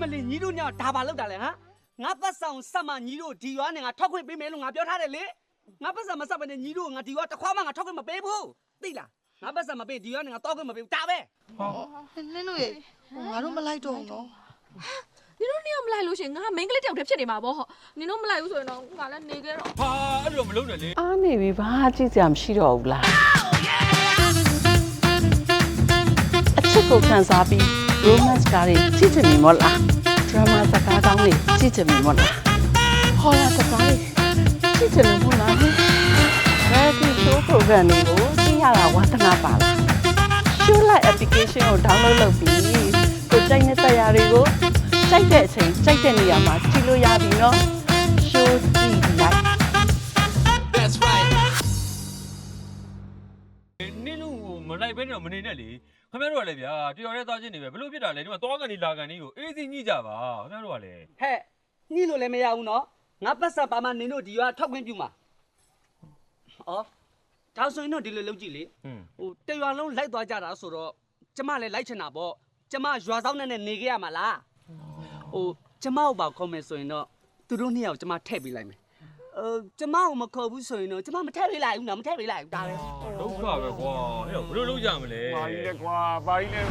မလီညီတို့ညဒါပါလောက်တာလေဟမ်ငါပတ်ဆောင်ဆက်မညီတို့ဒီရွာနဲ့ငါထွက်ခွင့်ပေးမယ်လို့ငါပြောထားတယ်လေငါပတ်ဆောင်မဆက်မနဲ့ညီတို့ငါဒီရွာတစ်ခွားမှငါထွက်ခွင့်မပေးဘူးသိလားငါပတ်ဆောင်မပေးဒီရွာနဲ့ငါတောက်ခွင့်မပေးဘူးဒါပဲနင်တို့ရေငါတို့မလိုက်တော့ဘူးနော်နင်တို့နေရာမလိုက်လို့ရှရင်ငါမိန်းကလေးတယောက်တည်းဖြစ်နေမှာပေါ့ဟောနင်တို့မလိုက်ဘူးဆိုရင်တော့ငါလည်းနေခဲ့တော့ဟာအဲ့လိုမလုပ်နဲ့လေအားနေပြီဘာကြည့်စရာမရှိတော့ဘူးလားအချစ်ကိုခံစားပြီး romance ကားတွေကြည့်ချင်ပြီမို့လား drama စကားကောင်းတွေကြည့်ချင်ပြီမို့လားဟောရစကားတွေကြည့်ချင်တယ်မို့လား reality show program တွေကိုကြည့်ရတာဝါသနာပါလား show like application ကို download လုပ်ပြီးကိုကြိုက်တဲ့တရားတွေကိုကြိုက်တဲ့အချိန်ကြိုက်တဲ့နေရာမှာကြည့်လို့ရပြီနော် show ကြည့်လိုက်နင်းတို့ မလိုက်ဘဲနဲ့မနေနဲ့လေခင်ဗျားတို့ကလည်းဗျာတယောက်တည်းသွားချင်းနေပဲဘလို့ဖြစ်တာလဲဒီမှာသွားကန်ဒီလာကန်ဒီကိုအေးစိညှိကြပါခင်ဗျားတို့ကလည်းဟဲ့ညှိလို့လည်းမရဘူးနော်ငါပတ်ဆက်ပါမှနင်တို့ဒီရွာထွက်ခွင့်ပြုမှာဩဒါဆိုရင်တော့ဒီလိုလုပ်ကြည့်လေဟွန်းဟိုတရွာလုံးလိုက်သွားကြတာဆိုတော့ကျမလည်းလိုက်ချင်တာပေါ့ကျမရွာဆောင်နဲ့နဲ့နေခဲ့ရမှာလားဟိုကျမကိုပါခေါ်မယ်ဆိုရင်တော့သူတို့နှစ်ယောက်ကျမထည့်ပေးလိုက်မယ် အဲကျမကိုမခေါ်ဘူးဆိုရင်တော့ကျမမထည့်ပေးလိုက်ဘူးနော်မထည့်ပေးလိုက်ဘူးဒါပဲ ဒုက္ခပဲကွာအဲ့တော့ဘလို့လုပ်ကြမလဲ ပါကြီးလေကွာပါကြီးလေ